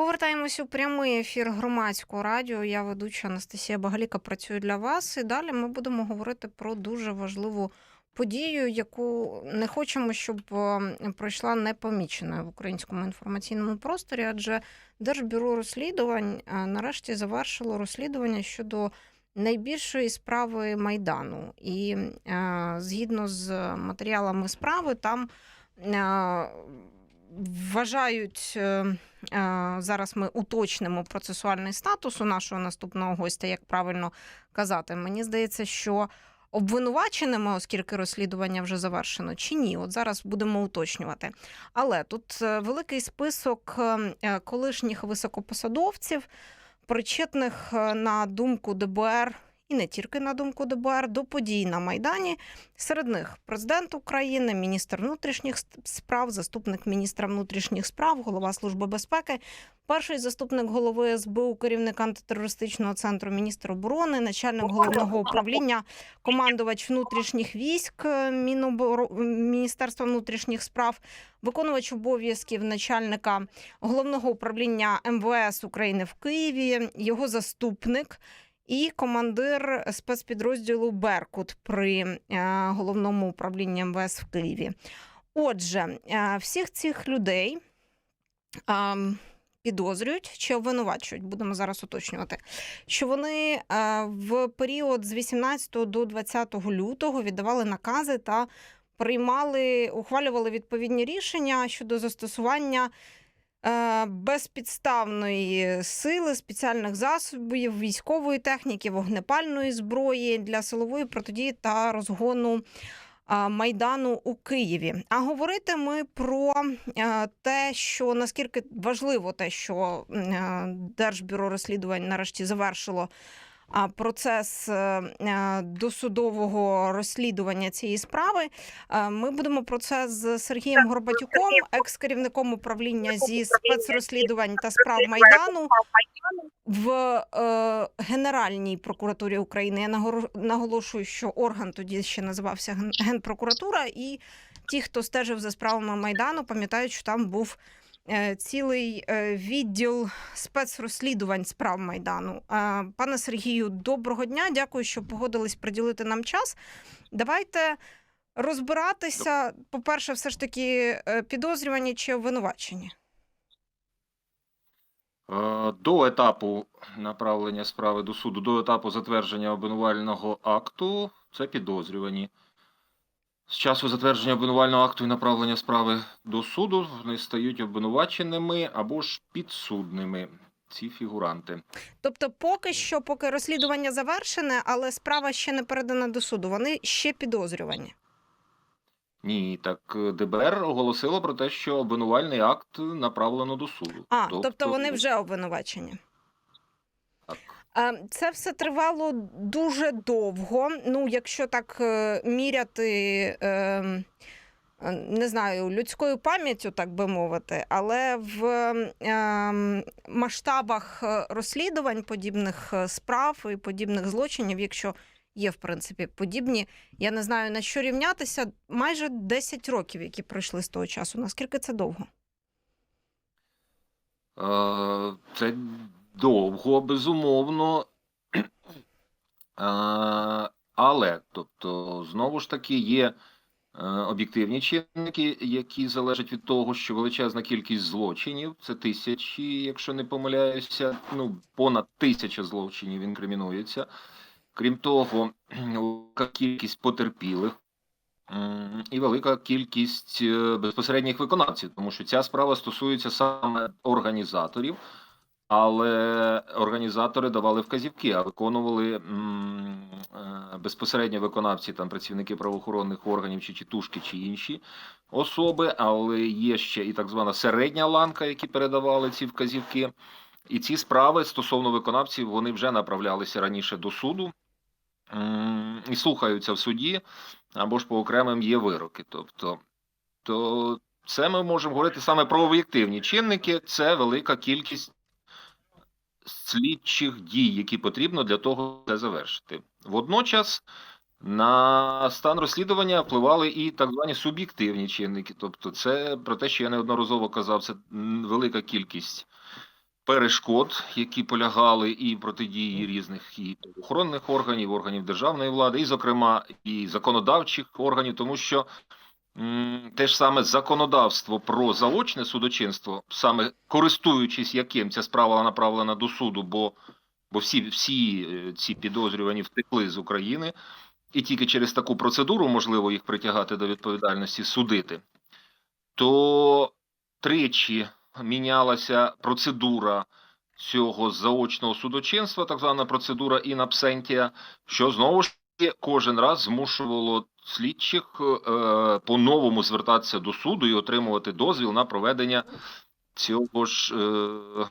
Повертаємось у прямий ефір громадського радіо. Я ведуча Анастасія Багаліка працюю для вас. І далі ми будемо говорити про дуже важливу подію, яку не хочемо, щоб е, пройшла непоміченою в українському інформаційному просторі, адже Держбюро розслідувань е, нарешті завершило розслідування щодо найбільшої справи Майдану. І е, згідно з матеріалами справи, там вважають. е, Е, Зараз ми уточнимо процесуальний статус у нашого наступного гостя, як правильно казати. Мені здається, що обвинуваченими, оскільки розслідування вже завершено, чи ні? От зараз будемо уточнювати. Але тут е, великий список колишніх високопосадовців, причетних на думку ДБР. І не тільки на думку ДБР до подій на Майдані. Серед них президент України, міністр внутрішніх справ, заступник міністра внутрішніх справ, голова служби безпеки, перший заступник голови СБУ, керівник антитерористичного центру, міністр оборони, начальник головного управління, командувач внутрішніх військ е, Міноборо... Міністерства внутрішніх справ, виконувач обов'язків начальника головного управління МВС України в Києві, його заступник і командир спецпідрозділу Беркут при е, головному управлінні МВС в Києві. Отже, е, всіх цих людей е, підозрюють чи обвинувачують, будемо зараз уточнювати, що вони в період з 18 до 20 лютого віддавали накази та приймали, ухвалювали відповідні рішення щодо застосування безпідставної сили, спеціальних засобів, військової техніки, вогнепальної зброї для силової протидії та розгону майдану у Києві. А говорити ми про е, те, що наскільки важливо те, що е, Держбюро розслідувань нарешті завершило. Процес е, е, досудового розслідування цієї справи. Е, Ми будемо про це з Сергієм Горбатюком, екс-керівником управління зі спецрозслідувань та справ Майдану в Генеральній прокуратурі України. Я наголошую, що орган тоді ще називався Ген- Генпрокуратура, і ті, хто стежив за справами Майдану, пам'ятають, що там був цілий е, відділ спецрозслідувань справ Майдану. Е, пане Сергію, доброго дня. Дякую, що погодились приділити нам час. Давайте розбиратися. По-перше, все ж таки, е, підозрювані чи обвинувачені. Е, До етапу направлення справи до суду, до етапу затвердження обвинувального акту, це підозрювані. З часу затвердження обвинувального акту і направлення справи до суду вони стають обвинуваченими або ж підсудними. Ці фігуранти. Тобто, поки що, поки розслідування завершене, але справа ще не передана до суду. Вони ще підозрювані. Ні, так е, ДБР оголосило про те, що обвинувальний акт направлено до суду. А, тобто вони вже обвинувачені. Так. Е, Це все тривало дуже довго. Ну, якщо так е, міряти, е, е, не знаю, людською пам'яттю, так би мовити, але в е, масштабах е, розслідувань подібних справ і подібних злочинів, якщо є, в принципі, подібні, я не знаю на що рівнятися, майже 10 років, які пройшли з того часу. Наскільки це довго? Це довго, безумовно. Але, тобто, знову ж таки, є е, об'єктивні чинники, які залежать від того, що величезна кількість злочинів, це тисячі, якщо не помиляюся, ну, понад тисяча злочинів інкримінується. Крім того, велика кількість потерпілих. І велика кількість е, безпосередніх виконавців, тому що ця справа стосується саме організаторів, але організатори давали вказівки, а виконували м, е, безпосередньо виконавці, там працівники правоохоронних органів, чи тітушки, чи інші особи. Але є ще і так звана середня ланка, які передавали ці вказівки. І ці справи стосовно виконавців вони вже направлялися раніше до суду м, і слухаються в суді або ж по окремим є вироки. Тобто, то це ми можемо говорити саме про об'єктивні чинники. Це велика кількість слідчих дій, які потрібно для того, це завершити. Водночас на стан розслідування впливали і так звані суб'єктивні чинники. Тобто, це про те, що я неодноразово казав, це велика кількість перешкод, які полягали і протидії різних і охоронних органів, органів державної влади, і, зокрема, і законодавчих органів, тому що те ж саме законодавство про заочне судочинство, саме користуючись яким ця справа направлена до суду, бо, бо всі, всі е, ці підозрювані втекли з України, і тільки через таку процедуру можливо їх притягати до відповідальності, судити, то тричі мінялася процедура цього заочного судочинства, так звана процедура absentia, що знову ж таки кожен раз змушувало слідчих е, по-новому звертатися до суду і отримувати дозвіл на проведення цього ж е, е,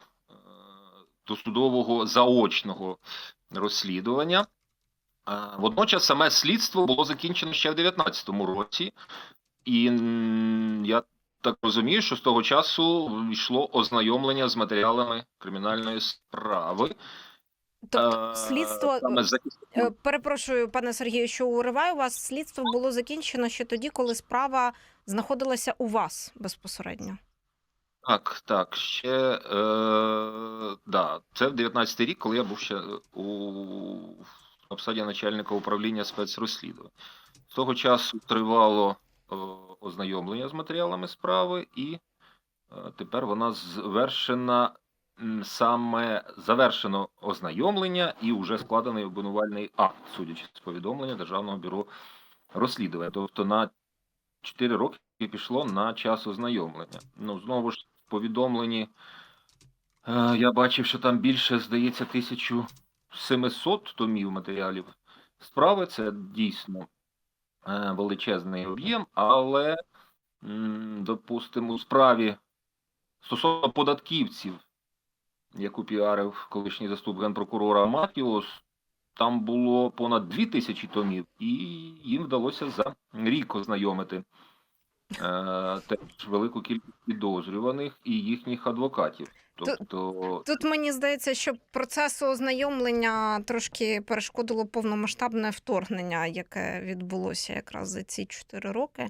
досудового заочного розслідування. Водночас саме слідство було закінчено ще в 2019 році, і я так розумію, що з того часу йшло ознайомлення з матеріалами кримінальної справи. Тобто Е, слідство Е, Перепрошую, пане Сергію, що уриваю вас. Слідство було закінчено ще тоді, коли справа знаходилася у вас безпосередньо. Так, так, ще е, да, це в 19 рік, коли я був ще у на посаді начальника управління спецрозслідувань. З того часу тривало е, ознайомлення з матеріалами справи, і е, тепер вона звершена саме завершено ознайомлення і вже складений обвинувальний акт, судячи з повідомлення Державного бюро розслідування. Тобто на 4 роки пішло на час ознайомлення. Ну, знову ж в повідомленні е, я бачив, що там більше, здається, 1700 томів матеріалів справи. Це дійсно е, величезний об'єм, але, допустимо, у справі стосовно податківців, яку піарив колишній заступник генпрокурора Матіос, там було понад 2000 томів, і їм вдалося за рік ознайомити е, теж велику кількість підозрюваних і їхніх адвокатів. Тобто, Тут мені здається, що процесу ознайомлення трошки перешкодило повномасштабне вторгнення, яке відбулося якраз за ці чотири роки.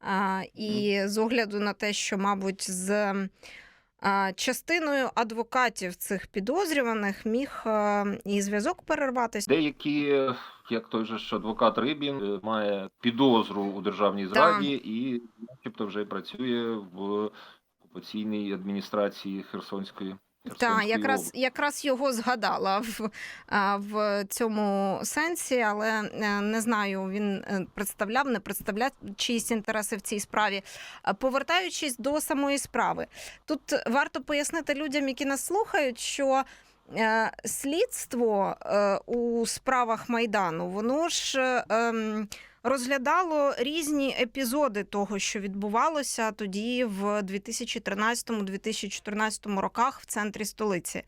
А, і з огляду на те, що, мабуть, з частиною адвокатів цих підозрюваних міг і зв'язок перерватися. деякі, е, як той же ж адвокат Рибін, е, має підозру у державній зраді і, начебто, вже працює в окупаційній адміністрації Херсонської. Так, якраз якраз його згадала в, в цьому сенсі, але е, не знаю, він е, представляв, не представляв чиїсь інтереси в цій справі. Повертаючись до самої справи, тут варто пояснити людям, які нас слухають, що. е, Слідство у справах майдану воно ж ем, розглядало різні епізоди того, що відбувалося тоді в 2013-2014 роках в центрі столиці.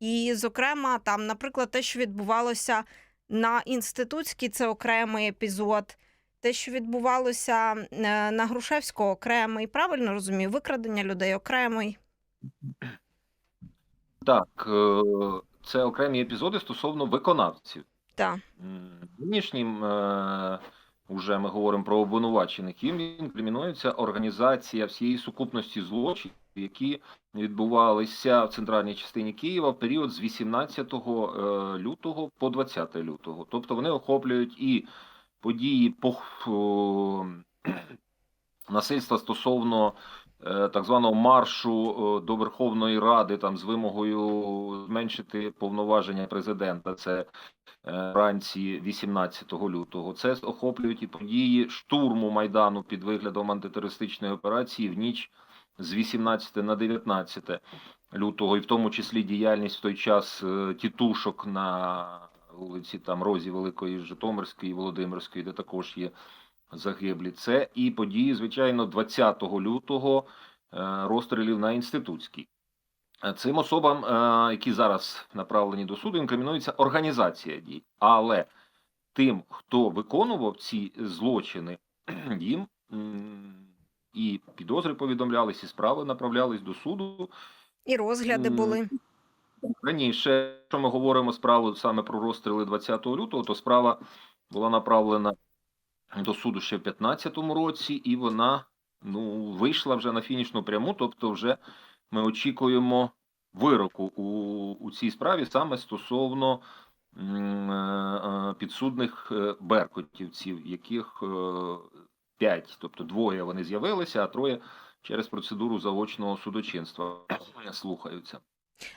І, зокрема, там, наприклад, те, що відбувалося на інститутській, це окремий епізод. Те, що відбувалося е, на Грушевського, окремий, правильно розумію, викрадення людей окремий. Так, е, це окремі епізоди стосовно виконавців. Так. Нинішнім е, уже ми говоримо про обвинувачених. Їм інкримінується організація всієї сукупності злочинів, які відбувалися в центральній частині Києва в період з 18 е, лютого по 20 лютого. Тобто вони охоплюють і події по насильства стосовно так званого маршу е, до Верховної Ради там з вимогою зменшити повноваження президента. Це е, вранці 18 лютого. Це охоплюють і події штурму майдану під виглядом антитерористичної операції в ніч з 18 на 19 лютого, і в тому числі діяльність в той час е, тітушок на вулиці там Розі Великої Житомирської, Володимирської, де також є загиблі. Це і події, звичайно, 20 лютого е, розстрілів на інститутській. Е, Цим особам, е, які зараз направлені до суду, інкримінується організація дій. Але тим, хто виконував ці злочини, їм і підозри повідомлялись, і справи направлялись до суду. І розгляди були. Раніше, якщо ми говоримо справу саме про розстріли 20 лютого, то справа була направлена до суду ще в 2015 році, і вона ну, вийшла вже на фінішну пряму. Тобто, вже ми очікуємо вироку у, у цій справі саме стосовно е, е, підсудних е, беркутівців, яких п'ять, тобто двоє вони з'явилися, а троє через процедуру заочного судочинства слухаються.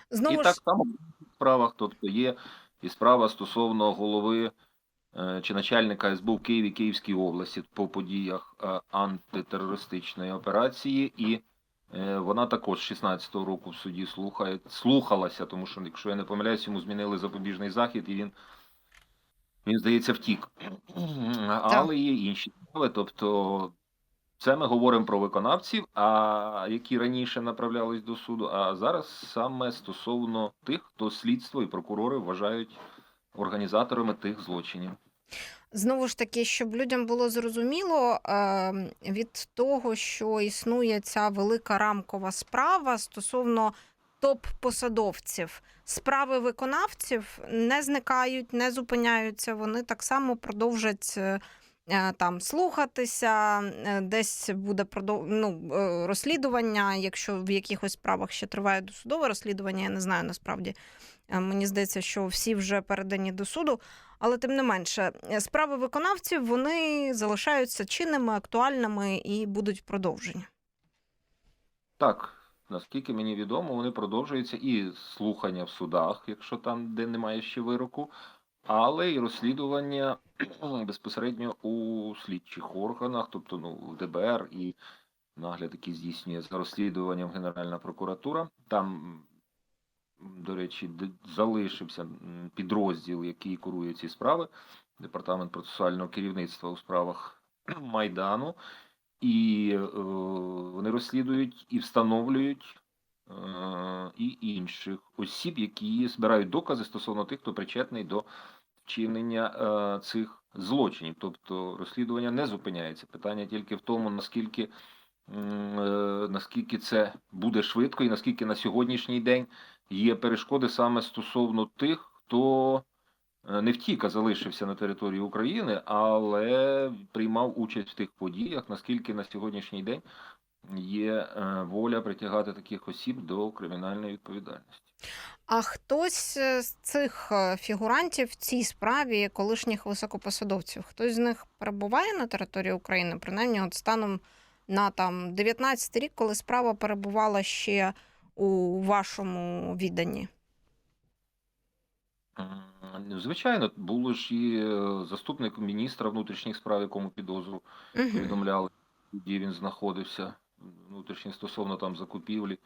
Знову і ж так само в справах, тобто є і справа стосовно голови чи начальника СБУ в Києві Київській області по подіях е, антитерористичної операції, і е, вона також з 16-го року в суді слухає, слухалася, тому що, якщо я не помиляюсь, йому змінили запобіжний захід, і він, він здається, втік. Але є інші справи, тобто. Це ми говоримо про виконавців, а які раніше направлялись до суду. А зараз саме стосовно тих, хто слідство і прокурори вважають організаторами тих злочинів. Знову ж таки, щоб людям було зрозуміло е, від того, що існує ця велика рамкова справа стосовно топ-посадовців, справи виконавців не зникають, не зупиняються. Вони так само продовжать. е, е, Там слухатися, е, десь буде ну, розслідування. Якщо в якихось справах ще триває досудове розслідування, я не знаю насправді. Мені здається, що всі вже передані до суду. Але тим не менше, е, справи виконавців вони залишаються чинними, актуальними і будуть продовжені. Так, наскільки мені відомо, вони продовжуються і слухання в судах, якщо там де немає ще вироку, але і розслідування безпосередньо у слідчих органах, тобто ну, в ДБР і нагляд, який здійснює за розслідуванням Генеральна прокуратура. Там, до речі, залишився підрозділ, який курує ці справи, департамент процесуального керівництва у справах Майдану. І е, вони розслідують і встановлюють е, і інших осіб, які збирають докази стосовно тих, хто причетний до вчинення е, цих злочинів. Тобто розслідування не зупиняється. Питання тільки в тому, наскільки, е, наскільки це буде швидко, і наскільки на сьогоднішній день є перешкоди саме стосовно тих, хто е, не втік, а залишився на території України, але приймав участь в тих подіях, наскільки на сьогоднішній день є е, воля притягати таких осіб до кримінальної відповідальності. А хтось з цих е, фігурантів в цій справі, колишніх високопосадовців, хтось з них перебуває на території України, принаймні, от станом на там 19 рік, коли справа перебувала ще у вашому відданні. Звичайно, було ж і е, заступник міністра внутрішніх справ, якому підозру Угу. повідомляли, де він знаходився внутрішні стосовно там закупівлі е,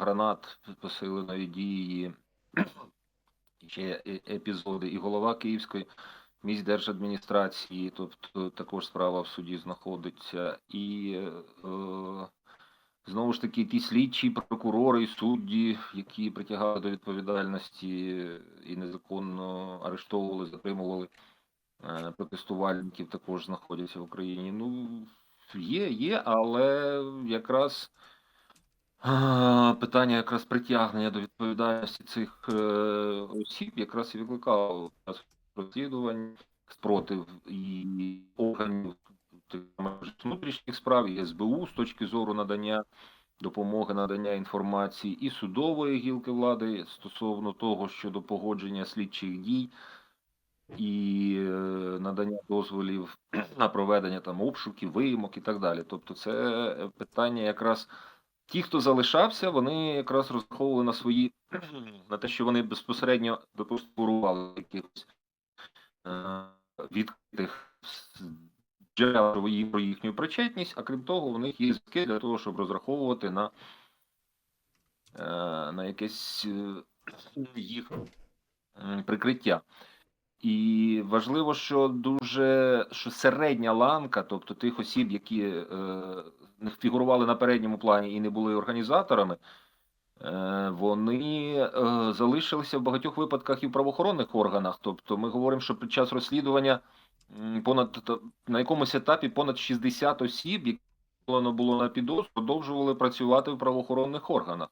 гранат посиленої дії, ще е- епізоди, і голова Київської міськдержадміністрації, тобто також справа в суді знаходиться, і е, знову ж таки ті слідчі, прокурори і судді, які притягали до відповідальності і незаконно арештовували, затримували е, протестувальників, також знаходяться в Україні. Ну, є, є, але якраз питання якраз притягнення до відповідальності цих е, осіб якраз і викликало розслідувань спротив і органів внутрішніх справ, і СБУ з точки зору надання допомоги, надання інформації і судової гілки влади стосовно того щодо погодження слідчих дій і е, надання дозволів на проведення там обшуків, виїмок і так далі. Тобто, це питання якраз ті, хто залишався, вони якраз розраховували на свої на те, що вони безпосередньо допустурували якихось е, відкритих с- про їхню причетність, а крім того, у них є зв'язки для того, щоб розраховувати на, е, на якесь е, їх прикриття. І важливо, що дуже що середня ланка, тобто тих осіб, які е, не фігурували на передньому плані і не були організаторами, вони залишилися в багатьох випадках і в правоохоронних органах. Тобто, ми говоримо, що під час розслідування понад на якомусь етапі понад 60 осіб, які було на підозру, продовжували працювати в правоохоронних органах,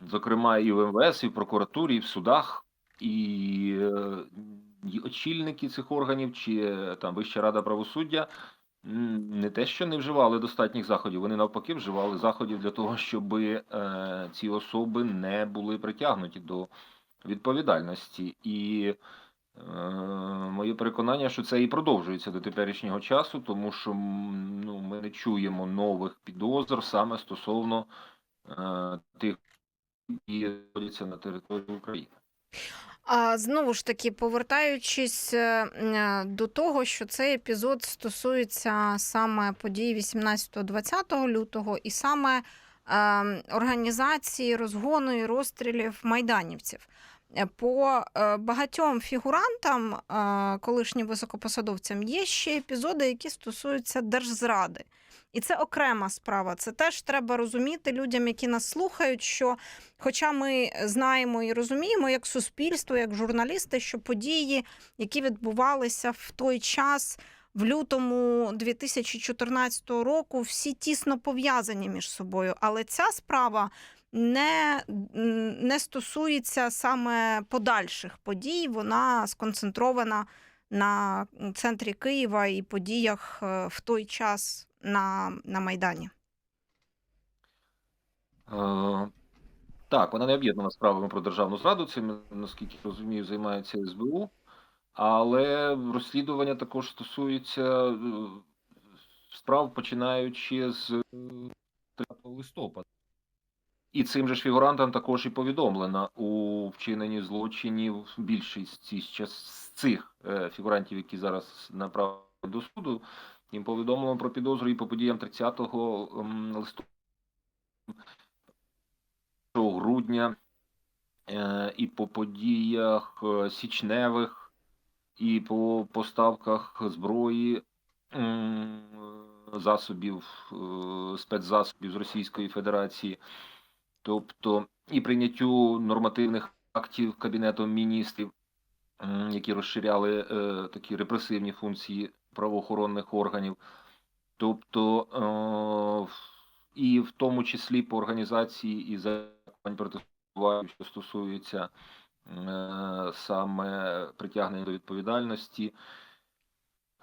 зокрема і в МВС, і в прокуратурі, і в судах. І, е, і очільники цих органів, чи е, там Вища рада правосуддя не те, що не вживали достатніх заходів, вони навпаки вживали заходів для того, щоб е, ці особи не були притягнуті до відповідальності. І е, моє переконання, що це і продовжується до теперішнього часу, тому що ну, ми не чуємо нових підозр саме стосовно е, тих, які знаходяться на території України. А знову ж таки, повертаючись е, е, до того, що цей епізод стосується саме подій 18-20 лютого і саме е, організації розгону і розстрілів майданівців. Е, По е, багатьом фігурантам, е, колишнім високопосадовцям, є ще епізоди, які стосуються держзради. І це окрема справа. Це теж треба розуміти людям, які нас слухають, що Хоча ми знаємо і розуміємо, як суспільство, як журналісти, що події, які відбувалися в той час, в лютому 2014 року, всі тісно пов'язані між собою. Але ця справа не, не стосується саме подальших подій. Вона сконцентрована на центрі Києва і подіях е, в той час на, на Майдані. Е, Так, вона не об'єднана справами про державну зраду. Цим, наскільки розумію, займається СБУ. Але розслідування також стосується е, справ, починаючи з е, 30 листопада. І цим же ж фігурантам також і повідомлено у вчиненні злочинів більшість з цих е, фігурантів, які зараз направлені до суду, їм повідомлено про підозру і по подіям 30 м, листопада. грудня е, і по подіях е, січневих, і по поставках зброї, засобів, спецзасобів з Російської Федерації, тобто і прийняттю нормативних актів Кабінетом міністрів, які розширяли е, такі репресивні функції правоохоронних органів. Тобто е, і в тому числі по організації і законів протестувань, що стосується е, саме притягнення до відповідальності,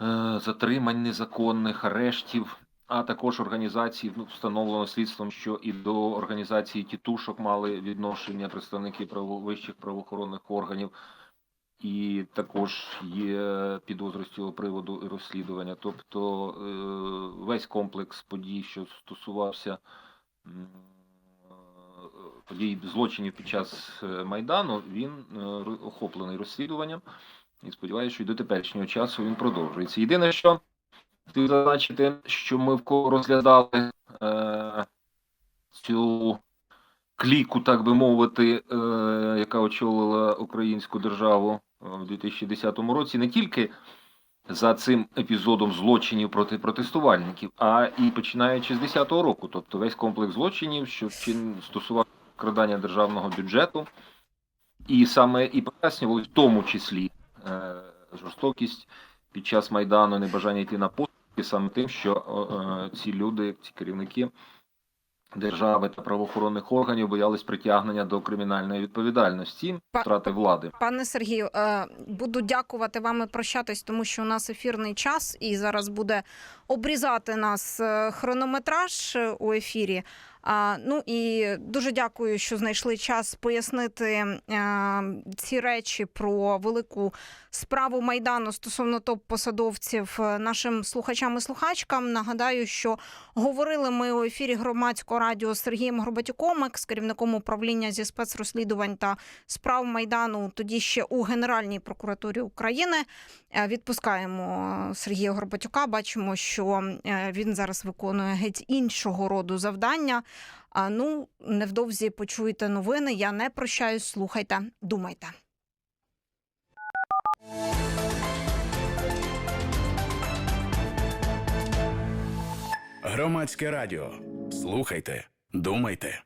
е, затримань незаконних арештів, а також організації, ну, встановлено слідством, що і до організації тітушок мали відношення представники вищих правоохоронних органів. І також є підозри з цього приводу і розслідування. Тобто е, весь комплекс подій, що стосувався е, подій злочинів під час е, Майдану, він охоплений розслідуванням. І сподіваюся, що і до теперішнього часу він продовжується. Єдине, що хотів зазначити, що ми розглядали е, цю кліку, так би мовити, е, яка очолила українську державу е, в 2010 році, не тільки за цим епізодом злочинів проти протестувальників, а і починаючи з 10-го року, тобто весь комплекс злочинів, що вчин стосував крадання державного бюджету, і саме і пояснювали в тому числі е, жорстокість під час майдану, небажання йти на саме тим, що е, ці люди, ці керівники держави та правоохоронних органів боялись притягнення до кримінальної відповідальності, втрати влади. Пане Сергію, е, буду дякувати вам і прощатись, тому що у нас ефірний час, і зараз буде обрізати нас е, хронометраж у ефірі. Ну і дуже дякую, що знайшли час пояснити е, ці речі про велику справу майдану стосовно топ-посадовців е, нашим слухачам і слухачкам. Нагадаю, що говорили ми у ефірі громадського радіо з Сергієм Горбатюком, екс керівником управління зі спецрозслідувань та справ майдану. Тоді ще у Генеральній прокуратурі України Е, відпускаємо Сергія Горбатюка. Бачимо, що він зараз виконує геть іншого роду завдання. А ну невдовзі почуєте новини. Я не прощаюсь. Слухайте, думайте. Громадське радіо. Слухайте, думайте.